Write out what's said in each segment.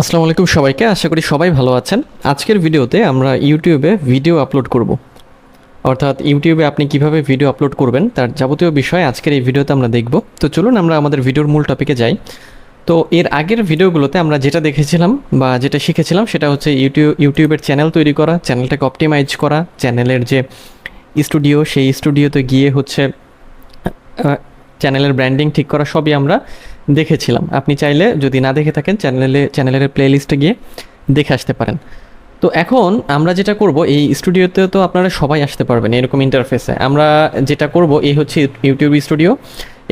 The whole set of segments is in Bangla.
আসসালামু আলাইকুম সবাইকে, আশা করি সবাই ভালো আছেন। আজকের ভিডিওতে আমরা ইউটিউবে ভিডিও আপলোড করব। অর্থাৎ ইউটিউবে আপনি কীভাবে ভিডিও আপলোড করবেন তার যাবতীয় বিষয় আজকের এই ভিডিওতে আমরা দেখব। তো চলুন আমরা আমাদের ভিডিওর মূল টপিকে যাই। তো এর আগের ভিডিওগুলোতে আমরা যেটা দেখেছিলাম বা যেটা শিখেছিলাম সেটা হচ্ছে ইউটিউব ইউটিউবের চ্যানেল তৈরি করা, চ্যানেলটাকে অপটিমাইজ করা, চ্যানেলের যে স্টুডিও সেই স্টুডিওতে গিয়ে হচ্ছে চ্যানেলের ব্র্যান্ডিং ঠিক করা সবই আমরা দেখেছিলাম। আপনি চাইলে যদি না দেখে থাকেন, চ্যানেলে, চ্যানেলের প্লেলিস্টে গিয়ে দেখে আসতে পারেন। তো এখন আমরা যেটা করব, এই স্টুডিওতে তো আপনারা সবাই আসতে পারবেন এরকম ইন্টারফেসে আমরা যেটা করব, এই হচ্ছে ইউটিউব স্টুডিও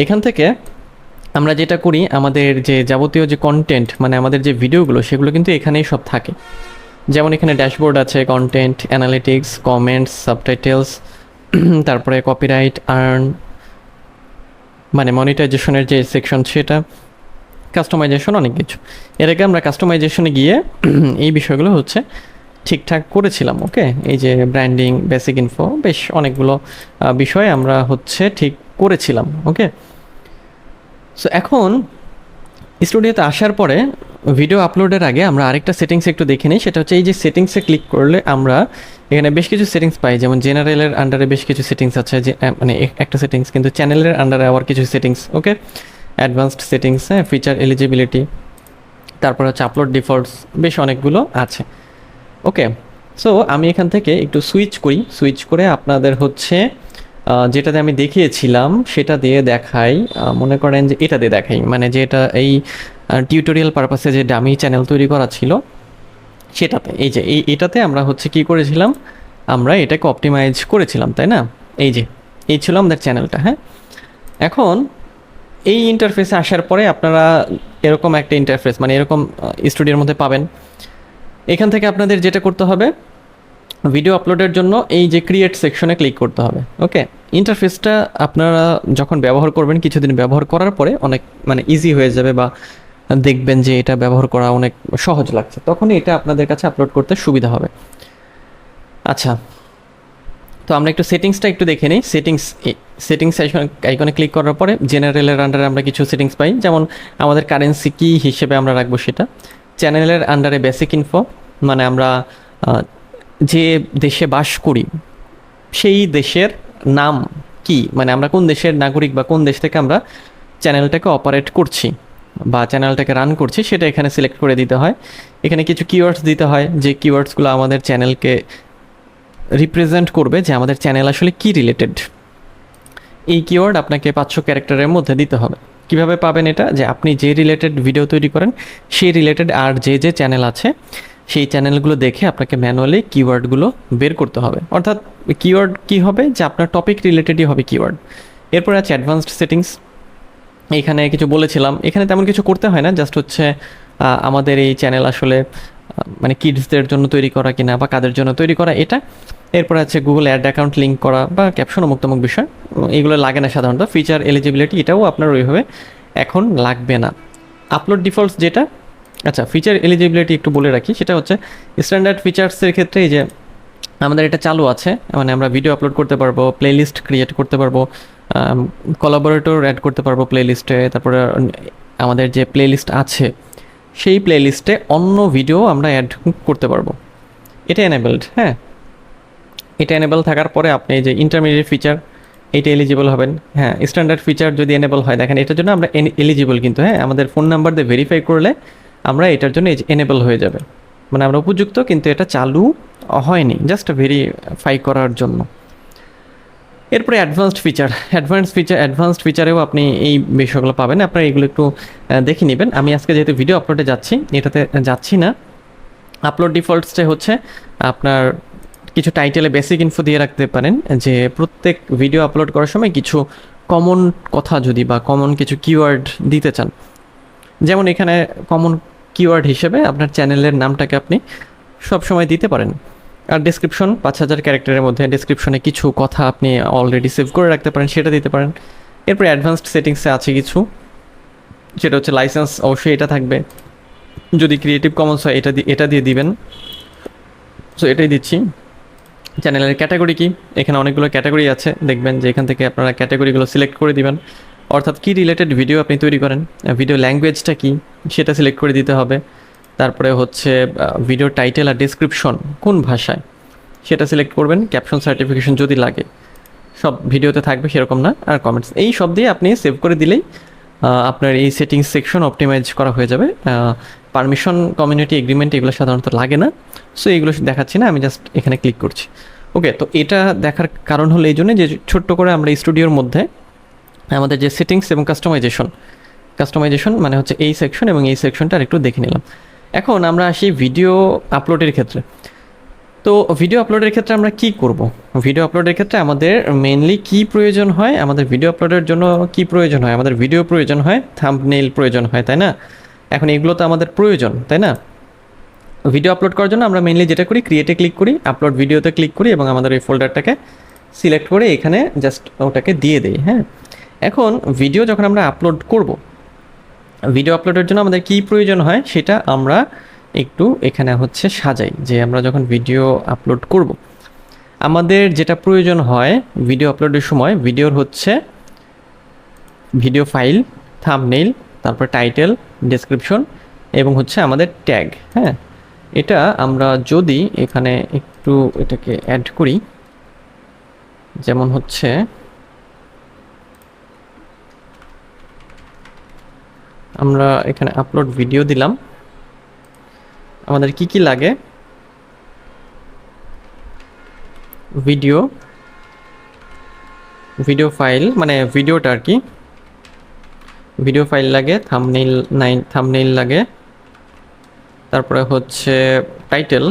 এখান থেকে আমরা যেটা করি, আমাদের যে যাবতীয় যে কন্টেন্ট মানে আমাদের যে ভিডিওগুলো সেগুলো কিন্তু এখানেই সব থাকে। যেমন এখানে ড্যাশবোর্ড আছে কন্টেন্ট অ্যানালিটিক্স কমেন্টস সাবটাইটেলস তারপরে কপিরাইট আর্ন মানে মনিটাইজেশনের যে সেকশন সেটা কাস্টমাইজেশন অনেক কিছু। এর আগে আমরা কাস্টমাইজেশনে গিয়ে এই বিষয়গুলো হচ্ছে ঠিকঠাক করেছিলাম ওকে এই যে ব্র্যান্ডিং বেসিক ইনফো বেশ অনেকগুলো বিষয় আমরা হচ্ছে ঠিক করেছিলাম ওকে সো এখন স্টুডিওতে আসার পরে ভিডিও আপলোডের আগে আমরা আরেকটা সেটিংস একটু দেখে নিই। সেটা হচ্ছে এই যে সেটিংসে ক্লিক করলে আমরা এখানে বেশ কিছু সেটিংস পাই। যেমন জেনারেলের আন্ডারে বেশ কিছু সেটিংস আছে যে মানে একটা সেটিংস কিন্তু চ্যানেলের আন্ডারে আবার কিছু সেটিংস ওকে অ্যাডভান্সড সেটিংস হ্যাঁ ফিচার এলিজিবিলিটি তারপর হচ্ছে আপলোড ডিফল্টস বেশ অনেকগুলো আছে ওকে সো আমি এখান থেকে একটু সুইচ করি। সুইচ করে আপনাদের হচ্ছে যেটাতে আমি দেখিয়েছিলাম, সেটা দিয়ে দেখাই মনে করেন যে এটা দিয়ে দেখাই মানে যে এটা এই টিউটোরিয়াল পারপাসে যে ডামি চ্যানেল তৈরি করা ছিল, সেটাতে, এই যে, এই, এটাতে আমরা হচ্ছে কি করেছিলাম, আমরা এটাকে অপটিমাইজ করেছিলাম, তাই না? এই যে, এই ছিল আমাদের চ্যানেলটা হ্যাঁ? এখন, এই ইন্টারফেসে আসার পরে আপনারা এরকম একটা ইন্টারফেস মানে এরকম স্টুডিওর মধ্যে পাবেন। এখান থেকে আপনাদের যেটা করতে হবে ভিডিও আপলোডের জন্য এই যে ক্রিয়েট সেকশনে ক্লিক করতে হবে ওকে ইন্টারফেসটা আপনারা যখন ব্যবহার করবেন, কিছুদিন ব্যবহার করার পরে অনেক মানে ইজি হয়ে যাবে বা দেখবেন যে এটা ব্যবহার করা অনেক সহজ লাগছে, তখনই এটা আপনাদের কাছে আপলোড করতে সুবিধা হবে। আচ্ছা তো আমরা একটু সেটিংসটা একটু দেখে নিই। সেটিংস সেটিংস আইকনে ক্লিক করার পরে জেনারেলের আন্ডারে আমরা কিছু সেটিংস পাই, যেমন আমাদের কারেন্সি কী হিসেবে আমরা রাখব সেটা। চ্যানেলের আন্ডারে বেসিক ইনফো মানে আমরা যে দেশে বাস করি, সেই দেশের নাম কি? মানে আমরা কোন দেশের নাগরিক বা কোন দেশ থেকে আমরা চ্যানেলটাকে অপারেট করছি বা চ্যানেলটাকে রান করছি, সেটা এখানে সিলেক্ট করে দিতে হয়। এখানে কিছু কিওয়ার্ডস দিতে হয়, যে কিওয়ার্ডসগুলো আমাদের চ্যানেলকে রিপ্রেজেন্ট করবে যে আমাদের চ্যানেল আসলে কি রিলেটেড এই কিওয়ার্ড আপনাকে পাঁচশো ক্যারেক্টারের মধ্যে দিতে হবে। কীভাবে পাবেন এটা? যে আপনি যে রিলেটেড ভিডিও তৈরি করেন, সেই রিলেটেড আর যে যে চ্যানেল আছে সেই চ্যানেলগুলো দেখে আপনাকে ম্যানুয়ালি কিওয়ার্ডগুলো বের করতে হবে। অর্থাৎ কিওয়ার্ড কি হবে? যে আপনার টপিক রিলেটেডই হবে কিওয়ার্ড এরপর আছে অ্যাডভান্সড সেটিংস এখানে কিছু বলেছিলাম। এখানে তেমন কিছু করতে হয় না জাস্ট হচ্ছে আমাদের এই চ্যানেল আসলে মানে কিডসদের জন্য তৈরি করা কিনা বা কাদের জন্য তৈরি করা এটা। এরপর আছে গুগল অ্যাড অ্যাকাউন্ট লিঙ্ক করা বা ক্যাপশন মুক্তমুখ বিষয়। এগুলো লাগে না সাধারণত। ফিচার এলিজিবিলিটি এটাও আপনার ওইভাবে এখন লাগবে না। আপলোড ডিফল্টস যেটা আচ্ছা ফিচার এলিজিবিলিটি একটু বলে রাখি। সেটা হচ্ছে স্ট্যান্ডার্ড ফিচার্সের ক্ষেত্রে এই যে আমাদের এটা চালু আছে মানে আমরা ভিডিও আপলোড করতে পারব প্লেলিস্ট ক্রিয়েট করতে পারব কলাবোরেটর অ্যাড করতে পারব প্লেলিস্টে তারপরে আমাদের যে প্লেলিস্ট আছে, সেই প্লেলিস্টে অন্য ভিডিও আমরা অ্যাড করতে পারব। এটা এনেবেলড হ্যাঁ? এটা এনেবল থাকার পরে আপনি যে ইন্টারমিডিয়েট ফিচার এটা এলিজিবল হবেন। হ্যাঁ স্ট্যান্ডার্ড ফিচার যদি এনেবল হয়, দেখেন, এটার জন্য আমরা এলিজিবল কিন্তু হ্যাঁ? আমাদের ফোন নাম্বার দিয়ে ভেরিফাই করলে আমরা এটার জন্য এনেবল হয়ে যাবে। মানে আমরা উপযুক্ত, কিন্তু এটা চালু হয়নি জাস্ট ভেরিফাই করার জন্য। এরপরে advanced feature advance feature advanced ফিচারেও আপনি এই বিষয়গুলো পাবেন। আপনারা এগুলো একটু দেখে নেবেন। আমি আজকে যেহেতু ভিডিও আপলোডে যাচ্ছি, এটাতে যাচ্ছি না। আপলোড ডিফল্টসটা হচ্ছে আপনার কিছু টাইটেলে বেসিক ইনফো দিয়ে রাখতে পারেন, যে প্রত্যেক ভিডিও আপলোড করার সময় কিছু কমন কথা যদি বা কমন কিছু কিওয়ার্ড দিতে চান। যেমন এখানে কমন কিওয়ার্ড হিসেবে আপনার চ্যানেলের নামটাকে আপনি সব সময় দিতে পারেন। আর ডেসক্রিপশন পাঁচ হাজার ক্যারেক্টারের মধ্যে ডেসক্রিপশনে কিছু কথা আপনি অলরেডি সেভ করে রাখতে পারেন, সেটা দিতে পারেন। এরপর অ্যাডভান্সড সেটিংসে আছে কিছু সেটা হচ্ছে লাইসেন্স অবশ্যই এটা থাকবে। যদি ক্রিয়েটিভ কমন্স হয়, এটা এটা দিয়ে দিবেন। সো এটাই দিচ্ছি। চ্যানেলের ক্যাটাগরি কি? এখানে অনেকগুলো ক্যাটাগরি আছে। দেখবেন যে এখান থেকে আপনারা ক্যাটাগরিগুলো সিলেক্ট করে দিবেন। অর্থাৎ কি রিলেটেড ভিডিও আপনি তৈরি করেন? ভিডিও ল্যাঙ্গুয়েজটা কি? সেটা সিলেক্ট করে দিতে হবে। তারপরে হচ্ছে ভিডিও টাইটেল আর ডেসক্রিপশন কোন ভাষায়? সেটা সিলেক্ট করবেন ক্যাপশন সার্টিফিকেশন যদি লাগে। সব ভিডিওতে থাকবে সেরকম না, আর কমেন্টস এই সব দিয়ে আপনি সেভ করে দিলেই আপনার এই সেটিংস সেকশন অপটিমাইজ করা হয়ে যাবে। পারমিশন কমিউনিটি এগ্রিমেন্ট এগুলো সাধারণত লাগে না। সো এগুলো দেখাচ্ছি না, আমি জাস্ট এখানে ক্লিক করছি। ওকে তো এটা দেখার কারণ হলো এই জন্য যে ছোট্ট করে আমরা স্টুডিওর মধ্যে আমাদের যে সেটিংস এবং কাস্টমাইজেশন কাস্টমাইজেশন মানে হচ্ছে এই সেকশন এবং এই সেকশনটা একটু দেখে নিলাম। এখন আমরা আসি ভিডিও আপলোডের ক্ষেত্রে। তো ভিডিও আপলোডের ক্ষেত্রে আমরা কি করব? ভিডিও আপলোডের ক্ষেত্রে আমাদের মেনলি কি প্রয়োজন হয়? আমাদের ভিডিও আপলোডের জন্য কি প্রয়োজন হয়? আমাদের ভিডিও প্রয়োজন হয় থাম্বনেইল প্রয়োজন হয়, তাই না? এখন এগুলো তো আমাদের প্রয়োজন, তাই না? ভিডিও আপলোড করার জন্য আমরা মেনলি যেটা করি ক্রিয়েটে ক্লিক করি আপলোড ভিডিওতে ক্লিক করি এবং আমাদের এই ফোল্ডারটাকে সিলেক্ট করে এখানে জাস্ট ওটাকে দিয়ে দেই হ্যাঁ? এখন ভিডিও যখন আমরা আপলোড করব ভিডিও আপলোডের জন্য আমাদের কি প্রয়োজন হয় সেটা আমরা একটু এখানে হচ্ছে সাজাই, যে আমরা যখন ভিডিও আপলোড করব। আমাদের যেটা প্রয়োজন হয় ভিডিও আপলোডের সময় ভিডিওর হচ্ছে ভিডিও ফাইল থাম্বনেইল তারপর টাইটেল ডেসক্রিপশন এবং হচ্ছে আমাদের ট্যাগ হ্যাঁ? এটা আমরা যদি এখানে একটু এটাকে অ্যাড করি, যেমন হচ্ছে আমরা এখানে আপলোড ভিডিও দিলাম। আমাদের কি কি লাগে? ভিডিও ভিডিও ফাইল মানে ভিডিওটা আর কি। ভিডিও ফাইল লাগে থামনেইল নাইন থামনেইল লাগে। তারপরে হচ্ছে টাইটেল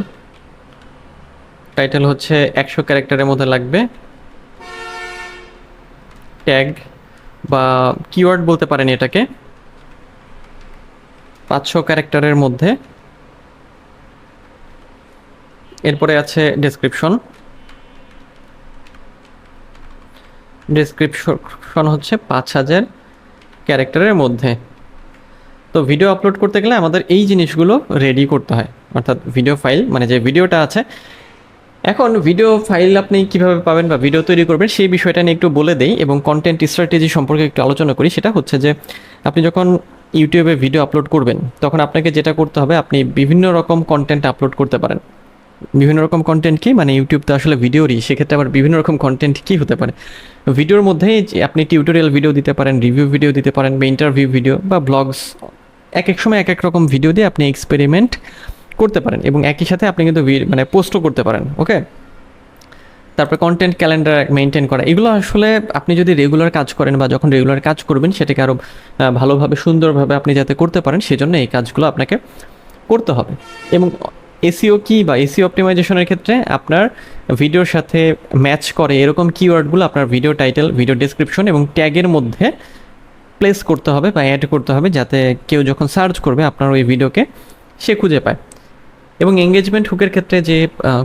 টাইটেল হচ্ছে একশো ক্যারেক্টারের মধ্যে লাগবে। ট্যাগ বা কিওয়ার্ড বলতে পারেন এটাকে। পাঁচশো ক্যারেক্টারের মধ্যে। এরপরে আছে ডেসক্রিপশন ডেসক্রিপশন হচ্ছে পাঁচ হাজার ক্যারেক্টারের মধ্যে। তো ভিডিও আপলোড করতে গেলে আমাদের এই জিনিসগুলো রেডি করতে হয়। অর্থাৎ ভিডিও ফাইল মানে যে ভিডিওটা আছে। এখন ভিডিও ফাইল আপনি কীভাবে পাবেন বা ভিডিও তৈরি করবেন সেই বিষয়টা নিয়ে একটু বলে দেই এবং কন্টেন্ট স্ট্র্যাটেজি সম্পর্কে একটু আলোচনা করি। সেটা হচ্ছে যে আপনি যখন ইউটিউবে ভিডিও আপলোড করবেন, তখন আপনাকে যেটা করতে হবে, আপনি বিভিন্ন রকম কন্টেন্ট আপলোড করতে পারেন। বিভিন্ন রকম কন্টেন্ট কি? মানে ইউটিউব তো আসলে ভিডিওরই, সেক্ষেত্রে আবার বিভিন্ন রকম কন্টেন্ট কি হতে পারে? ভিডিওর মধ্যেই যে আপনি টিউটোরিয়াল ভিডিও দিতে পারেন রিভিউ ভিডিও দিতে পারেন, বা ইন্টারভিউ ভিডিও বা ব্লগস এক এক সময় এক এক রকম ভিডিও দিয়ে আপনি এক্সপেরিমেন্ট করতে পারেন, এবং একই সাথে আপনি কিন্তু মানে পোস্টও করতে পারেন ওকে তারপরে কন্টেন্ট ক্যালেন্ডার মেনটেন করা, এগুলো আসলে আপনি যদি রেগুলার কাজ করেন বা যখন রেগুলার কাজ করবেন সেটাকে আরও ভালোভাবে, সুন্দরভাবে আপনি যাতে করতে পারেন সেজন্য এই কাজগুলো আপনাকে করতে হবে। এবং এসিও কি বা এসিও অপটিমাইজেশনের ক্ষেত্রে আপনার ভিডিওর সাথে ম্যাচ করে এরকম কিওয়ার্ডগুলো আপনার ভিডিও টাইটেল ভিডিও ডেসক্রিপশন এবং ট্যাগের মধ্যে প্লেস করতে হবে বা অ্যাড করতে হবে যাতে কেউ যখন সার্চ করবে আপনার ওই ভিডিওকে সে খুঁজে পায়। এবং এঙ্গেজমেন্ট হুকের ক্ষেত্রে যে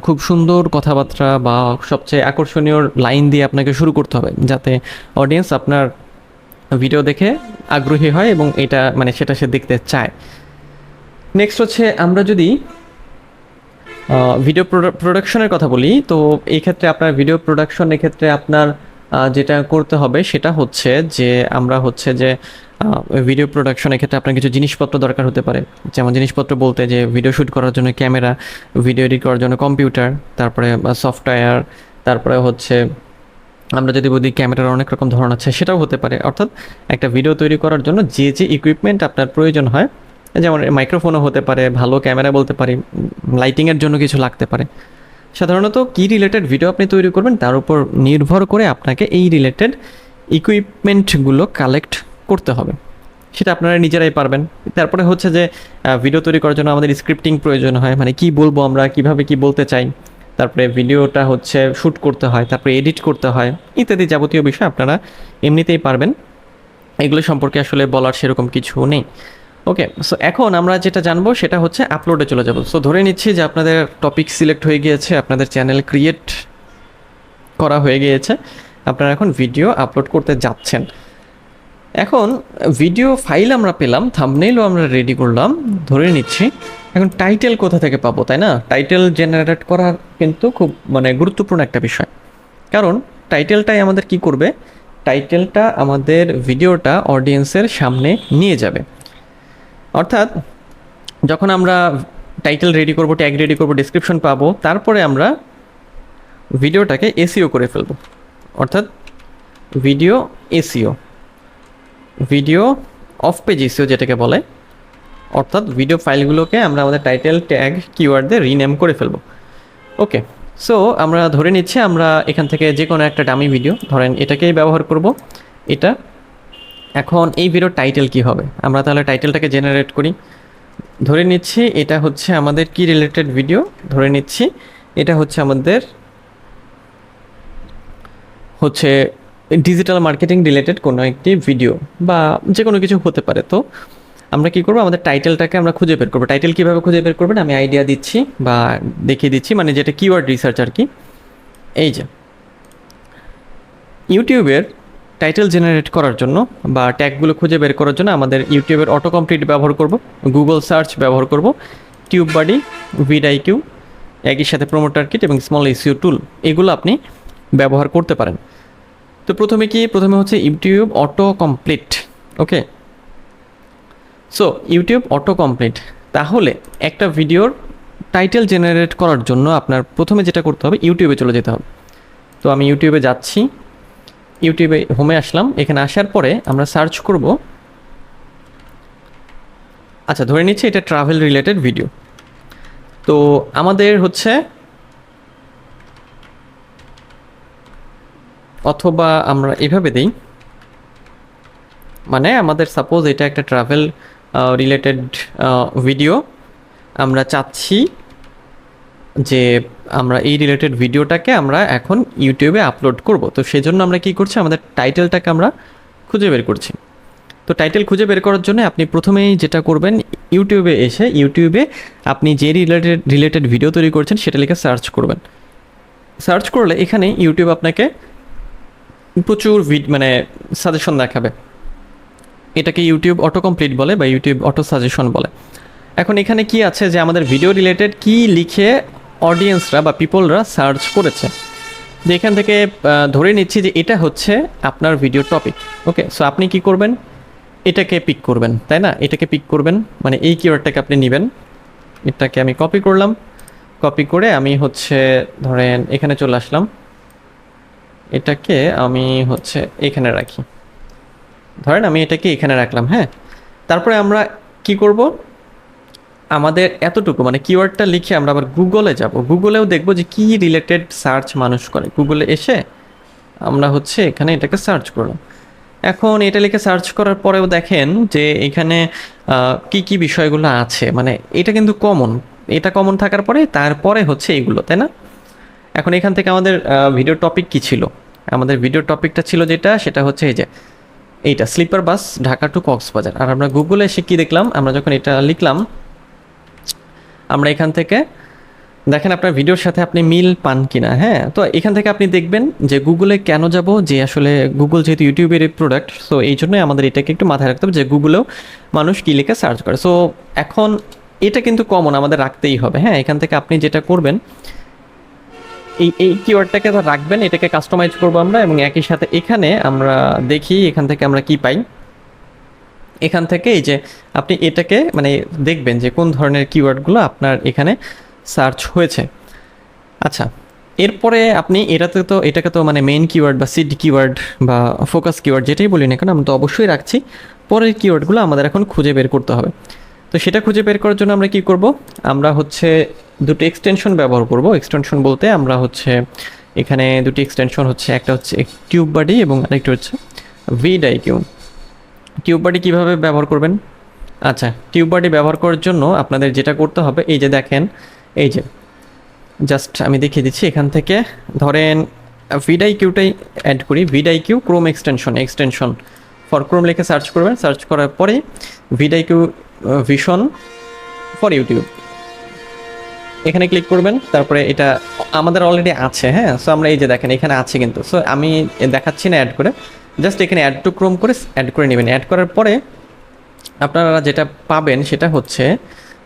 খুব সুন্দর কথাবার্তা বা সবচেয়ে আকর্ষণীয় লাইন দিয়ে আপনাকে শুরু করতে হবে, যাতে অডিয়েন্স আপনার ভিডিও দেখে আগ্রহী হয় এবং এটা মানে সেটা সে দেখতে চায়। নেক্সট হচ্ছে আমরা যদি ভিডিও প্রোডাকশনের কথা বলি, তো এই ক্ষেত্রে আপনার ভিডিও প্রোডাকশনের ক্ষেত্রে আপনার যেটা করতে হবে সেটা হচ্ছে যে, আমরা হচ্ছে যে ভিডিও প্রোডাকশনের ক্ষেত্রে আপনার কিছু জিনিসপত্র দরকার হতে পারে। যেমন জিনিসপত্র বলতে যে ভিডিও শ্যুট করার জন্য ক্যামেরা ভিডিও এডিট করার জন্য কম্পিউটার তারপরে সফটওয়্যার তারপরে হচ্ছে, আমরা যদি বলি ক্যামেরার অনেক রকম ধরন আছে, সেটাও হতে পারে। অর্থাৎ একটা ভিডিও তৈরি করার জন্য যে যে ইকুইপমেন্ট আপনার প্রয়োজন হয়, যেমন মাইক্রোফোনও হতে পারে, ভালো ক্যামেরা বলতে পারি লাইটিংয়ের জন্য কিছু লাগতে পারে। সাধারণত কী রিলেটেড ভিডিও আপনি তৈরি করবেন, তার উপর নির্ভর করে আপনাকে এই রিলেটেড ইকুইপমেন্টগুলো কালেক্ট করতে হবে। সেটা আপনারা নিজেরাই পারবেন। তারপরে হচ্ছে যে ভিডিও তৈরি করার জন্য আমাদের স্ক্রিপ্টিং প্রয়োজন হয়। মানে কি বলব আমরা, কীভাবে কি বলতে চাই। তারপরে ভিডিওটা হচ্ছে শ্যুট করতে হয়, তারপরে এডিট করতে হয়, ইত্যাদি যাবতীয় বিষয় আপনারা এমনিতেই পারবেন। এগুলো সম্পর্কে আসলে বলার সেরকম কিছু নেই। ওকে সো এখন আমরা যেটা জানব সেটা হচ্ছে আপলোডে চলে যাব। সো ধরে নিচ্ছি যে আপনাদের টপিক সিলেক্ট হয়ে গিয়েছে, আপনাদের চ্যানেল ক্রিয়েট করা হয়ে গিয়েছে। আপনারা এখন ভিডিও আপলোড করতে যাচ্ছেন। এখন ভিডিও ফাইল আমরা পেলাম থাম্বনেইলও আমরা রেডি করলাম, ধরে নিচ্ছি। এখন টাইটেল কোথা থেকে পাবো, তাই না? টাইটেল জেনারেট করা কিন্তু খুব মানে গুরুত্বপূর্ণ একটা বিষয়। কারণ টাইটেলটাই আমাদের কি করবে? টাইটেলটা আমাদের ভিডিওটা অডিয়েন্সের সামনে নিয়ে যাবে। অর্থাৎ যখন আমরা টাইটেল রেডি করব ট্যাগ রেডি করব ডিসক্রিপশন পাবো, তারপরে আমরা ভিডিওটাকে এসিও করে ফেলব। অর্থাৎ video SEO video of page SEO যেটাকে বলে, অর্থাৎ ভিডিও ফাইলগুলোকে আমরা আমাদের টাইটেল ট্যাগ কিওয়ার্ড দিয়ে রিনেম করে ফেলব। ওকে সো আমরা ধরে নিচ্ছি আমরা এখান থেকে যে কোনো একটা ডামি ভিডিও ধরেন এটাকেই ব্যবহার করব। এটা, এখন এই ভিডিওর টাইটেল কি হবে? আমরা তাহলে টাইটেলটাকে জেনারেট করি। ধরে নিচ্ছি এটা হচ্ছে আমাদের কি রিলেটেড ভিডিও ধরে নিচ্ছি এটা হচ্ছে আমাদের, হচ্ছে ডিজিটাল মার্কেটিং রিলেটেড কোনো একটি ভিডিও বা যে কোনো কিছু হতে পারে। তো আমরা কি করব? আমাদের টাইটেলটাকে আমরা খুঁজে বের করব। টাইটেল কীভাবে খুঁজে বের করবেন? আমি আইডিয়া দিচ্ছি বা দেখিয়ে দিচ্ছি। মানে যেটা কিওয়ার্ড রিসার্চ আর কি। এই যে, ইউটিউবের টাইটেল জেনারেট করার জন্য বা ট্যাগগুলো খুঁজে বের করার জন্য আমাদের ইউটিউবের অটো কমপ্লিট ব্যবহার করব। গুগল সার্চ ব্যবহার করব। টিউব বাডি ভিড কিউ একই সাথে প্রোমোটার কিট এবং স্মল এসিও টুল এগুলো আপনি ব্যবহার করতে পারেন। তো প্রথমে কি? প্রথমে হচ্ছে YouTube auto complete okay? So YouTube auto complete তাহলে একটা ভিডিওর টাইটেল জেনারেট করার জন্য আপনার প্রথমে যেটা করতে হবে, ইউটিউবে চলে যেতে হবে। তো আমি ইউটিউবে যাচ্ছি। ইউটিউবে হোমে আসলাম। এখানে আসার পরে আমরা সার্চ করব। আচ্ছা ধরে নিচ্ছি এটা ট্রাভেল রিলেটেড ভিডিও তো আমাদের হচ্ছে অথবা আমরা এভাবে দিই। মানে আমাদের সাপোজ এটা একটা ট্রাভেল রিলেটেড ভিডিও আমরা চাচ্ছি যে আমরা এই রিলেটেড ভিডিওটাকে আমরা এখন ইউটিউবে আপলোড করব। তো সেজন্য আমরা কি করছি? আমাদের টাইটেলটাকে আমরা খুঁজে বের করছি। তো টাইটেল খুঁজে বের করার জন্য আপনি প্রথমেই যেটা করবেন ইউটিউবে এসে ইউটিউবে আপনি যে রিলেটেড রিলেটেড ভিডিও তৈরি করছেন সেটা লিখে সার্চ করবেন। সার্চ করলে এখানে ইউটিউব আপনাকে প্রচুর ভিড মানে সাজেশন দেখাবে। এটাকে ইউটিউব অটো কমপ্লিট বলে বা ইউটিউব অটো সাজেশন বলে। এখন এখানে কি আছে যে আমাদের ভিডিও রিলেটেড কি লিখে অডিয়েন্সরা বা পিপলরা সার্চ করেছে। যে এখান থেকে ধরে নিচ্ছি যে এটা হচ্ছে আপনার ভিডিও টপিক ওকে সো আপনি কি করবেন? এটাকে পিক করবেন, তাই না? এটাকে পিক করবেন মানে এই কিওয়ার্ডটাকে আপনি নেবেন। এটাকে আমি কপি করলাম। কপি করে আমি হচ্ছে, ধরেন, এখানে চলে আসলাম। এটাকে আমি হচ্ছে এখানে রাখি। ধরেন আমি এটাকে এখানে রাখলাম হ্যাঁ? তারপরে আমরা কি করব? আমাদের এতটুকু মানে কিওয়ার্ডটা লিখে আমরা আবার গুগলে যাব। গুগলেও দেখব যে কি রিলেটেড সার্চ মানুষ করে। গুগলে এসে আমরা হচ্ছে এখানে এটাকে সার্চ করলাম। এখন এটা লিখে সার্চ করার পরেও দেখেন যে এখানে কি কি বিষয়গুলো আছে। মানে এটা কিন্তু কমন এটা কমন থাকার পরে তারপরে হচ্ছে এইগুলো তাই না? এখন এখান থেকে আমাদের ভিডিও টপিক কি ছিল? আমাদের ভিডিও টপিকটা ছিল যেটা, সেটা হচ্ছে এই যে, এইটা sleeper bus Dhaka to Cox's Bazar. আর আমরা গুগলে এসে কি দেখলাম? আমরা যখন এটা লিখলাম, আমরা এখান থেকে, দেখেন আপনার ভিডিওর সাথে আপনি মিল পান কিনা হ্যাঁ? তো এখান থেকে আপনি দেখবেন যে গুগলে কেন যাব, যে আসলে গুগল যেহেতু ইউটিউবের প্রোডাক্ট সো এই জন্যই আমাদের এটাকে একটু মাথায় রাখতে হবে যে গুগলেও মানুষ কী লিখে সার্চ করে। সো এখন এটা কিন্তু কমন আমাদের রাখতেই হবে হ্যাঁ? এখান থেকে আপনি যেটা করবেন এই এই কিওয়ার্ডটাকে তো রাখবেন, এটাকে কাস্টমাইজ করব আমরা এবং একই সাথে এখানে আমরা দেখি এখান থেকে আমরা কি পাই। এখান থেকে এই যে আপনি এটাকে মানে দেখবেন যে কোন ধরনের কিওয়ার্ডগুলো আপনার এখানে সার্চ হয়েছে। আচ্ছা এরপরে আপনি এটাতে তো, এটাকে তো মানে মেইন কিওয়ার্ড বা সিড কিওয়ার্ড বা ফোকাস কিওয়ার্ড যেটাই বলি না কেন, আমরা তো অবশ্যই রাখছি। পরের কিওয়ার্ডগুলো আমাদের এখন খুঁজে বের করতে হবে। তো সেটা খুঁজে বের করার জন্য আমরা কি করব? আমরা হচ্ছে দুটো এক্সটেনশন ব্যবহার করব। এক্সটেনশন বলতে আমরা হচ্ছে এখানে দুটি এক্সটেনশন হচ্ছে, একটা হচ্ছে টিউব বাডি এবং আরেকটা হচ্ছে ভিড আইকিউ টিউব বাডি কীভাবে ব্যবহার করবেন? আচ্ছা টিউব বাডি ব্যবহার করার জন্য আপনাদের যেটা করতে হবে, এই যে দেখেন, এই যে জাস্ট আমি দেখিয়ে দিচ্ছি, এখান থেকে ধরেন ভিডাই কিউটাই অ্যাড করি। VidIQ Chrome extension extension for Chrome লিখে সার্চ করবেন। সার্চ করার পরে ভিডাই কিউ ভিশন ফর ইউটিউব এখানে ক্লিক করবেন, তারপরে এটা আমাদের অলরেডি আছে হ্যাঁ? সো আমরা এই যে দেখেন, এখানে আছে কিন্তু। সো আমি দেখাচ্ছি না অ্যাড করে। জাস্ট এখানে অ্যাড টু ক্রোম করে অ্যাড করে নেবেন। অ্যাড করার পরে আপনারা যেটা পাবেন সেটা হচ্ছে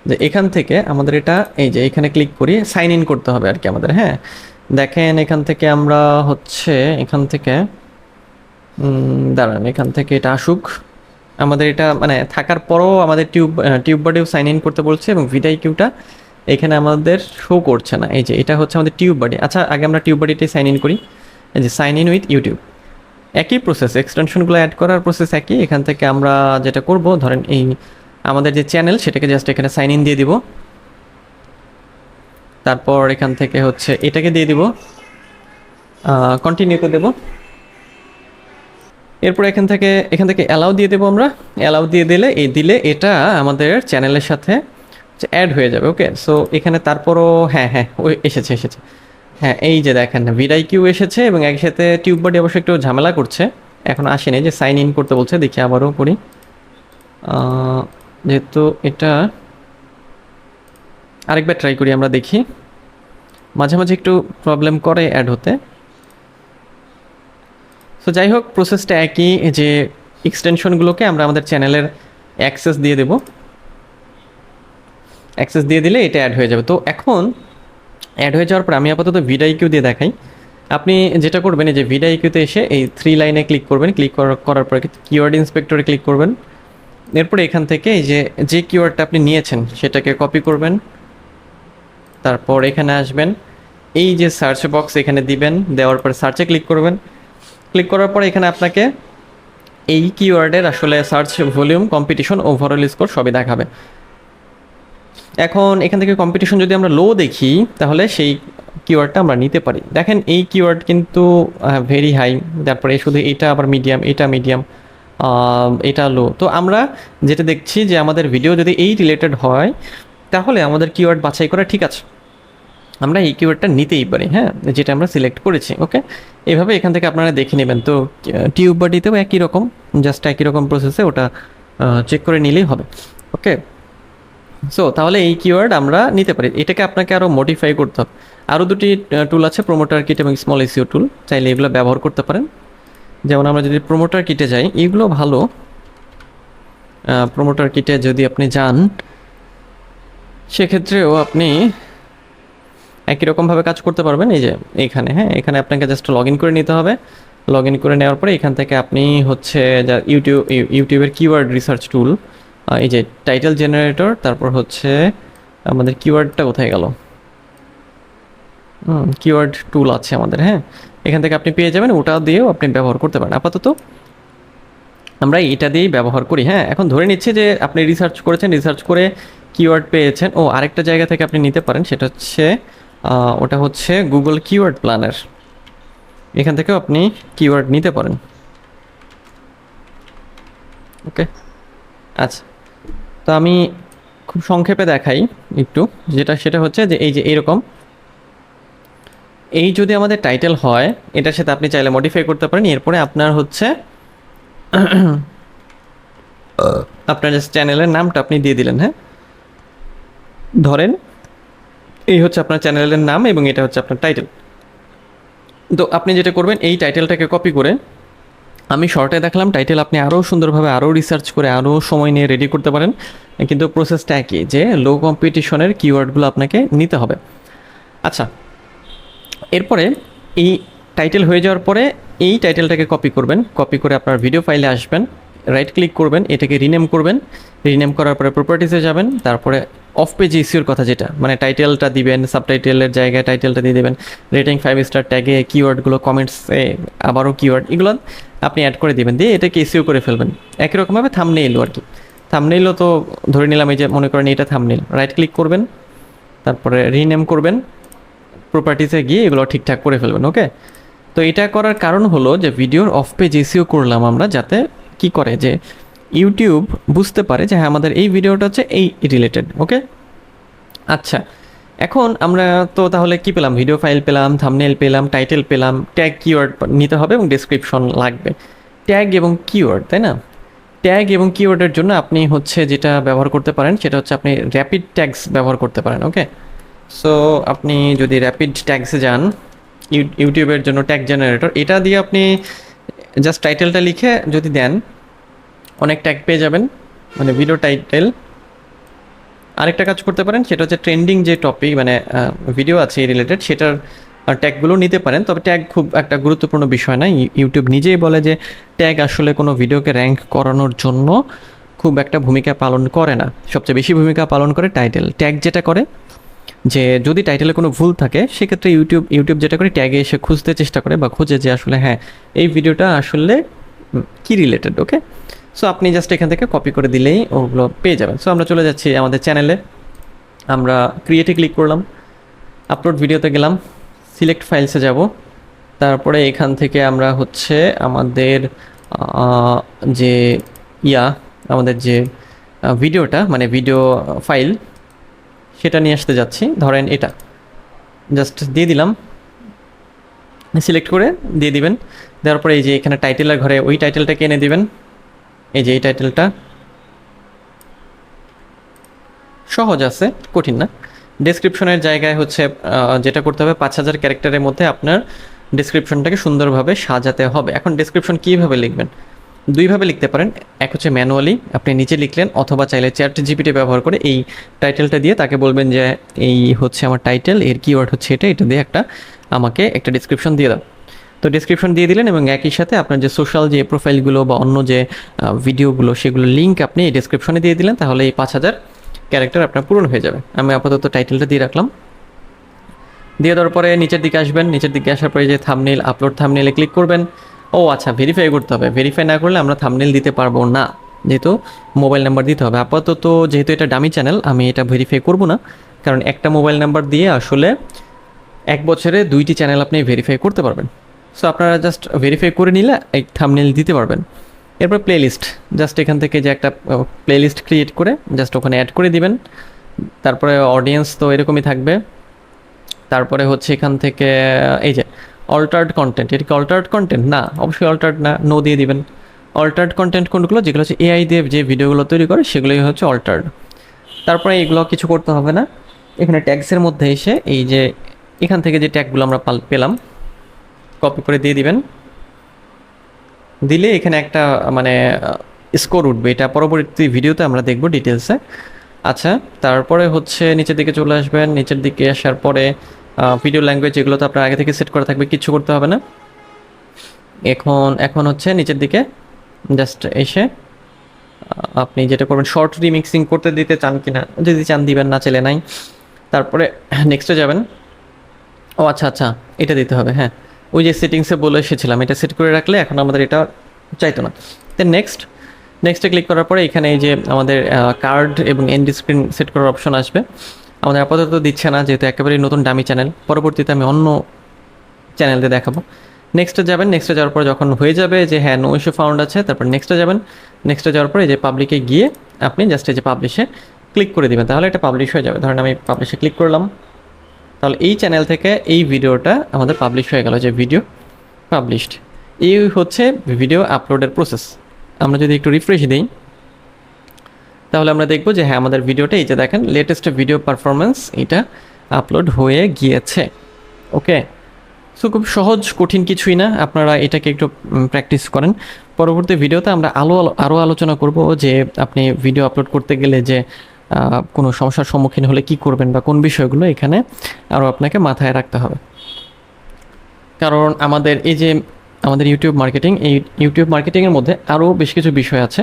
যে এখান থেকে আমাদের এটা, এই যে এখানে ক্লিক করি সাইন ইন করতে হবে আর কি আমাদের হ্যাঁ? দেখেন, এখান থেকে আমরা হচ্ছে, এখান থেকে দাঁড়ান, এখান থেকে এটা আসুক। আমাদের এটা মানে থাকার পরও আমাদের টিউব টিউব বডিও সাইন ইন করতে বলছে এবং ভিডাই কিউটা এখানে আমাদের শো করছে না। এই যে, এটা হচ্ছে আমাদের টিউব বডি। আচ্ছা আগে আমরা টিউব বডিটাই সাইন ইন করি। এই যে, সাইন ইন উইথ ইউটিউব। একই প্রসেস এক্সটেনশনগুলো অ্যাড করার প্রসেস একই। এখান থেকে আমরা যেটা করব, ধরেন এই আমাদের যে চ্যানেল সেটাকে জাস্ট এখানে সাইন ইন দিয়ে দিব। তারপর এখান থেকে হচ্ছে এটাকে দিয়ে দিব। কন্টিনিউতে দেব। এরপর এখান থেকে এখান থেকে অ্যালাউ দিয়ে দেবো আমরা। অ্যালাউ দিয়ে দিলে, এই দিলে এটা আমাদের চ্যানেলের সাথে অ্যাড হয়ে যাবে ওকে সো এখানে তারপরও হ্যাঁ হ্যাঁ ওই এসেছে এসেছে। হ্যাঁ এই যে দেখেন ভিডাই কিউ এসেছে এবং একসাথে টিউব বডি অবশ্য একটু ঝামেলা করছে। এখন আসেনি যে সাইন ইন করতে বলছে, দেখি আবারও করি। যেহেতু এটা আরেকবার ট্রাই করি আমরা, দেখি। মাঝে মাঝে একটু প্রবলেম করে অ্যাড হতে। সো যাই হোক প্রসেসটা একই যে এক্সটেনশনগুলোকে আমরা আমাদের চ্যানেলের অ্যাক্সেস দিয়ে দেব। অ্যাক্সেস দিয়ে দিলে এটা অ্যাড হয়ে যাবে। তো এখন অ্যাড হয়ে যাওয়ার পর আমি আপাতত ভিডাই কিউ দিয়ে দেখাই। আপনি যেটা করবেন, এই যে ভিডাই কিউতে এসে এই থ্রি লাইনে ক্লিক করবেন। ক্লিক করার পরে কিওয়ার্ড ইন্সপেক্টরে ক্লিক করবেন। এরপরে এখান থেকে এই যে যে কিওয়ার্ডটা আপনি নিয়েছেন, সেটাকে কপি করবেন। তারপর এখানে আসবেন। এই যে সার্চ বক্স এখানে দিবেন, দেওয়ার পর সার্চে ক্লিক করবেন। ক্লিক করার পরে এখানে আপনাকে এই কিওয়ার্ডের আসলে search volume competition overall score সবই দেখাবে। এখন এখান থেকে কম্পিটিশন যদি আমরা লো দেখি, তাহলে সেই কিওয়ার্ডটা আমরা নিতে পারি। দেখেন এই কিওয়ার্ড কিন্তু ভেরি হাই তারপরে শুধু এটা আবার মিডিয়াম এটা মিডিয়াম এটা লো তো আমরা যেটা দেখছি যে আমাদের ভিডিও যদি এই রিলেটেড হয়, তাহলে আমাদের কিওয়ার্ড বাছাই করা ঠিক আছে। আমরা এই কিওয়ার্ডটা নিতেই পারি হ্যাঁ? যেটা আমরা সিলেক্ট করেছি ওকে এভাবে এখান থেকে আপনারা দেখে নেবেন। তো টিউব বডিতেও একই রকম জাস্ট একই রকম প্রসেসে ওটা চেক করে নিলেই হবে ওকে সো তাহলে এই কিওয়ার্ড আমরা নিতে পারি। এটাকে আপনাকে আরও মডিফাই করতে হবে। আরও দুটি টুল আছে প্রোমোটার কিট এবং স্মল এসিও টুল চাইলে এগুলো ব্যবহার করতে পারেন। যেমন আমরা যদি প্রোমোটার কিটে যাই, এগুলো ভালো। প্রোমোটার কিটে যদি আপনি যান, সেক্ষেত্রেও আপনি একই রকমভাবে কাজ করতে পারবেন। এই যে এইখানে হ্যাঁ এখানে আপনাকে জাস্ট লগ করে নিতে হবে। লগ করে নেওয়ার পরে এখান থেকে আপনি হচ্ছে যা ইউটিউব ইউটিউবের কিওয়ার্ড রিসার্চ টুল এই যে টাইটেল জেনারেটর তারপর হচ্ছে আমাদের কিওয়ার্ডটা কোথায় গেল? কিওয়ার্ড টুল আছে আমাদের হ্যাঁ। এখান থেকে আপনি পেয়ে যাবেন, ওটা দিয়েও আপনি ব্যবহার করতে পারেন। আপাতত আমরা এটা দিয়েই ব্যবহার করি হ্যাঁ। এখন ধরে নিচ্ছি যে আপনি রিসার্চ করেছেন রিসার্চ করে কিওয়ার্ড পেয়েছেন। ও, আরেকটা জায়গা থেকে আপনি নিতে পারেন, সেটা হচ্ছে ওটা হচ্ছে গুগল কিওয়ার্ড প্ল্যানার এখান থেকেও আপনি কিওয়ার্ড নিতে পারেন। ওকে আচ্ছা। তো আমি খুব সংক্ষেপে দেখাই একটু। যেটা, সেটা হচ্ছে যে এই যে এইরকম এই যদি আমাদের টাইটেল হয়, এটার সাথে আপনি চাইলে মডিফাই করতে পারেন। এরপরে আপনার হচ্ছে আপনার চ্যানেলের নামটা আপনি দিয়ে দিলেন হ্যাঁ? ধরেন এই হচ্ছে আপনার চ্যানেলের নাম এবং এটা হচ্ছে আপনার টাইটেল তো আপনি যেটা করবেন, এই টাইটেলটাকে কপি করে আমি শর্টে দেখলাম টাইটেল আপনি আরও সুন্দরভাবে আরও রিসার্চ করে আরও সময় নিয়ে রেডি করতে পারেন। কিন্তু প্রসেসটা একই, যে লো কম্পিটিশনের কিওয়ার্ডগুলো আপনাকে নিতে হবে। আচ্ছা এরপরে এই টাইটেল হয়ে যাওয়ার পরে এই টাইটেলটাকে কপি করবেন। কপি করে আপনার ভিডিও ফাইলে আসবেন। রাইট ক্লিক করবেন, এটাকে রিনেম করবেন। রিনেম করার পরে প্রপার্টিসে যাবেন, তারপরে অফ পেজ ইস্যুর কথা যেটা মানে টাইটেলটা দিবেন সাবটাইটেলের জায়গায় টাইটেলটা দিয়ে দেবেন রেটিং ফাইভ স্টার ট্যাগে কিওয়ার্ডগুলো কমেন্টসে আবারও কিওয়ার্ড এগুলো আপনি অ্যাড করে দিবেন, দিয়ে এটাকে ইস্যু করে ফেলবেন। একই রকমভাবে থামনেইলও আর কি থামনেইলও তো ধরে নিলাম এই যে মনে করেন এটা থামনেইল রাইট ক্লিক করবেন, তারপরে রিনেম করবেন প্রপার্টিসে গিয়ে এগুলো ঠিকঠাক করে ফেলবেন ওকে তো এটা করার কারণ হলো যে ভিডিওর অফ পেজ এসিও করলাম আমরা যাতে কি করে যে ইউটিউব বুঝতে পারে যে হ্যাঁ আমাদের এই ভিডিওটা হচ্ছে এই রিলেটেড ওকে আচ্ছা এখন আমরা তো তাহলে কি পেলাম? ভিডিও ফাইল পেলাম থামনেল পেলাম টাইটেল পেলাম ট্যাগ কিওয়ার্ড নিতে হবে এবং ডেসক্রিপশন লাগবে। ট্যাগ এবং কিওয়ার্ড তাই না? ট্যাগ এবং কিওয়ার্ডের জন্য আপনি হচ্ছে যেটা ব্যবহার করতে পারেন, সেটা হচ্ছে আপনি র্যাপিড ট্যাগস ব্যবহার করতে পারেন ওকে সো আপনি যদি র্যাপিড ট্যাগসে যান ইউ- ইউটিউবের জন্য ট্যাগ জেনারেটর এটা দিয়ে আপনি জাস্ট টাইটেলটা লিখে যদি দেন, অনেক ট্যাগ পেয়ে যাবেন মানে ভিডিও টাইটেল আরেকটা কাজ করতে পারেন, সেটা হচ্ছে ট্রেন্ডিং যে টপিক মানে ভিডিও আছে রিলেটেড সেটার ট্যাগগুলো নিতে পারেন। তবে ট্যাগ খুব একটা গুরুত্বপূর্ণ বিষয় না। ইউ- ইউটিউব নিজেই বলে যে ট্যাগ আসলে কোনো ভিডিওকে র্যাঙ্ক করানোর জন্য খুব একটা ভূমিকা পালন করে না। সবচেয়ে বেশি ভূমিকা পালন করে টাইটেল ট্যাগ যেটা করে যে যদি টাইটেলে কোনো ভুল থাকে, সেক্ষেত্রে ইউটিউব ইউটিউব যেটা করে ট্যাগে এসে খুঁজতে চেষ্টা করে বা খুঁজে যে আসলে হ্যাঁ এই ভিডিওটা আসলে কি রিলেটেড ওকে সো আপনি জাস্ট এখান থেকে কপি করে দিলেই ওগুলো পেয়ে যাবেন। সো আমরা চলে যাচ্ছি আমাদের চ্যানেলে আমরা ক্রিয়েটে ক্লিক করলাম আপলোড ভিডিওতে গেলাম সিলেক্ট ফাইলসে যাব। তারপরে এখান থেকে আমরা হচ্ছে আমাদের যে ইয়া, আমাদের যে ভিডিওটা মানে ভিডিও ফাইল সেটা নিয়ে আসতে যাচ্ছি। ধরেন এটা। জাস্ট দিয়ে দিলাম। সিলেক্ট করে দিয়ে দিবেন। দেওয়ার পরে এই যে এখানে টাইটেলের ঘরে ওই টাইটেলটাকে এনে দিবেন। এই যে এই টাইটেলটা সহজ আছে, কঠিন না। ডেসক্রিপশনের জায়গায় হচ্ছে যেটা করতে হবে, পাঁচ হাজার ক্যারেক্টারের মধ্যে আপনার ডেসক্রিপশনটাকে সুন্দরভাবে সাজাতে হবে। এখন ডেসক্রিপশন কীভাবে লিখবেন? দুইভাবে লিখতে পারেন। এক হচ্ছে ম্যানুয়ালি, আপনি নিচে লিখলেন অথবা চাইলে চ্যাট জিপিটি ব্যবহার করে এই টাইটেলটা দিয়ে তাকে বলবেন যে, এই হচ্ছে আমার টাইটেল, এর কিওয়ার্ড হচ্ছে এটা এটা দিয়ে একটা আমাকে একটা ডিসক্রিপশন দিয়ে দাও। তো ডিসক্রিপশন দিয়ে দিলেন এবং একই সাথে আপনার যে সোশ্যাল যে প্রোফাইলগুলো বা অন্য যে ভিডিওগুলো সেগুলো লিঙ্ক আপনি এই ডিসক্রিপশনে দিয়ে দিলেন, তাহলে এই পাঁচ হাজার ক্যারেক্টার আপনার পূরণ হয়ে যাবে। আমি আপাতত টাইটেলটা দিয়ে রাখলাম। দিয়ে দেওয়ার পরে নিচের দিকে আসবেন। নিচের দিকে আসার পরে যে থামনেল আপলোড থামনেলে ক্লিক করবেন। ও আচ্ছা ভেরিফাই করতে হবে। ভেরিফাই না করলে আমরা থামনেল দিতে পারব না। যেহেতু মোবাইল নাম্বার দিতে হবে। আপাতত যেহেতু এটা ডামি চ্যানেল আমি এটা ভেরিফাই করব না। কারণ একটা মোবাইল নাম্বার দিয়ে আসলে এক বছরে দুইটি চ্যানেল আপনি ভেরিফাই করতে পারবেন। সো আপনারা জাস্ট ভেরিফাই করে নিলে এই থামনেল দিতে পারবেন। এরপর প্লেলিস্ট জাস্ট এখান থেকে যে একটা প্লেলিস্ট ক্রিয়েট করে জাস্ট ওখানে অ্যাড করে দিবেন। তারপরে অডিয়েন্স তো এরকমই থাকবে। তারপরে হচ্ছে এখান থেকে, এই যে অল্টার্ড কন্টেন্ট এটা কি অল্টার্ড কন্টেন্ট না, অবশ্যই অল্টার্ড না নো দিয়ে দিবেন। অল্টার্ড কন্টেন্ট কোনগুলো? যেগুলো হচ্ছে এআই দিয়ে যে ভিডিওগুলো তৈরি করে, সেগুলোই হচ্ছে অল্টার্ড তারপরে এগুলো কিছু করতে হবে না। এখানে ট্যাক্সের মধ্যে এসে এই যে এখান থেকে যে ট্যাগগুলো আমরা পেলাম কপি করে দিয়ে দিবেন। দিলে এখানে একটা মানে স্কোর উঠবে। এটা পরবর্তী ভিডিওতে আমরা দেখব ডিটেলসে আচ্ছা তারপরে হচ্ছে নিচের দিকে চলে আসবেন। নিচের দিকে আসার পরে ভিডিও ল্যাঙ্গুয়েজ এগুলো তো আপনার আগে থেকে সেট করা থাকবে, কিছু করতে হবে না। এখন এখন হচ্ছে নিচের দিকে জাস্ট এসে আপনি যেটা করবেন শর্ট রিমিক্সিং করতে দিতে চান কিনা, যদি চান দিবেন না, চলে নাই। তারপরে নেক্সটে যাবেন। ও আচ্ছা আচ্ছা এটা দিতে হবে হ্যাঁ। ওই যে সেটিংসে বলে এসেছিলাম, এটা সেট করে রাখলে এখন আমাদের এটা চাইতো না। দেন নেক্সট নেক্সটে ক্লিক করার পরে এখানে এই যে আমাদের কার্ড এবং এন্ড স্ক্রিন সেট করার অপশন আসবে। আমাদের আপাতত দিচ্ছে না, যেহেতু একেবারেই নতুন দামি চ্যানেল পরবর্তীতে আমি অন্য চ্যানেলে দেখাবো। নেক্সটে যাবেন নেক্সটে যাওয়ার পর যখন হয়ে যাবে যে হ্যাঁ নো ইস্যু ফাউন্ড আছে, তারপর নেক্সটে যাবেন। নেক্সটে যাওয়ার পরে যে পাবলিকে গিয়ে আপনি জাস্ট এই যে পাবলিশে ক্লিক করে দিবেন। তাহলে এটা পাবলিশ হয়ে যাবে। ধরেন আমি পাবলিশে ক্লিক করলাম। তাহলে এই চ্যানেল থেকে এই ভিডিওটা আমাদের পাবলিশ হয়ে গেল যে ভিডিও পাবলিশড এই হচ্ছে ভিডিও আপলোডের প্রসেস আমরা যদি একটু রিফ্রেশ দিই। তাহলে আমরা দেখব যে হ্যাঁ আমাদের ভিডিওটা এই যে দেখেন লেটেস্ট ভিডিও পারফরমেন্স এটা আপলোড হয়ে গিয়েছে। ওকে সো খুব সহজ, কঠিন কিছুই না। আপনারা এটাকে একটু প্র্যাকটিস করেন। পরবর্তী ভিডিওতে আমরা আলো আরও আলোচনা করব যে আপনি ভিডিও আপলোড করতে গেলে যে কোনো সমস্যার সম্মুখীন হলে কি করবেন বা কোন বিষয়গুলো এখানে আরও আপনাকে মাথায় রাখতে হবে। কারণ আমাদের এই যে, আমাদের ইউটিউব মার্কেটিং এই ইউটিউব মার্কেটিংয়ের মধ্যে আরও বেশ কিছু বিষয় আছে।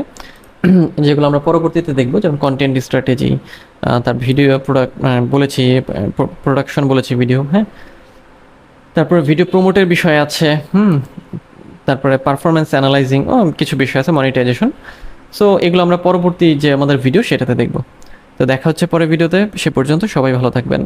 যেগুলো আমরা পরবর্তীতে দেখব, যেমন কন্টেন্ট স্ট্র্যাটেজি তার ভিডিও প্রোডাক্ট বলেছি প্রোডাকশন বলেছি ভিডিও হ্যাঁ? তারপরে ভিডিও প্রমোটের বিষয় আছে, হুম? তারপরে পারফরমেন্স অ্যানালাইজিং ও, কিছু বিষয় আছে মনিটাইজেশন সো এগুলো আমরা পরবর্তী যে আমাদের ভিডিও সেটাতে দেখব। তো দেখা হচ্ছে পরে ভিডিওতে সে পর্যন্ত সবাই ভালো থাকবেন।